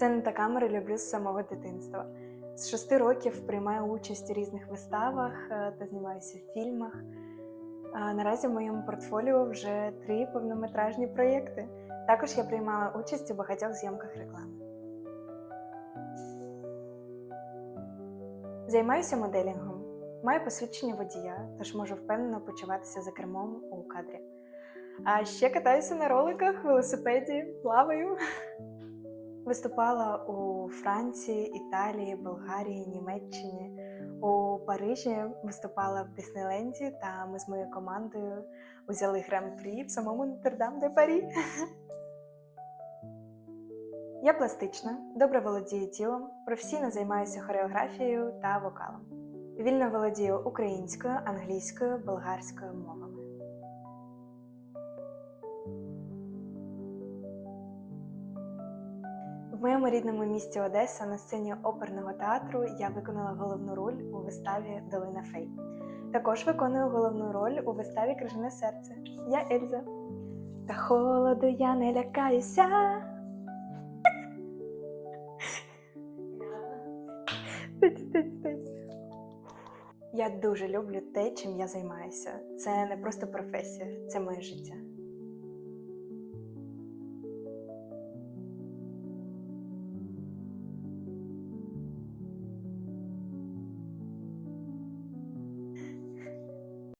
Сцену та камери люблю з самого дитинства. З шести років приймаю участь у різних виставах е, та знімаюся в фільмах. А наразі в моєму портфоліо вже три повнометражні проєкти. Також я приймала участь у багатьох зйомках реклами. Займаюся моделінгом. Маю посвідчення водія, тож можу впевнено почуватися за кермом у кадрі. А ще катаюся на роликах, велосипеді, плаваю. Виступала у Франції, Італії, Болгарії, Німеччині. У Парижі виступала в Диснейленді, та ми з моєю командою узяли гран-прі в самому Нотр-Дам де Парі. Я пластична, добре володію тілом, професійно займаюся хореографією та вокалом. Вільно володію українською, англійською, болгарською мовами. Моєму рідному місті Одеса на сцені оперного театру я виконала головну роль у виставі Долина Фей. Також виконую головну роль у виставі Крижане серце. Я Ельза. Та холоду я не лякаюся. Я дуже люблю те, чим я займаюся. Це не просто професія, це моє життя.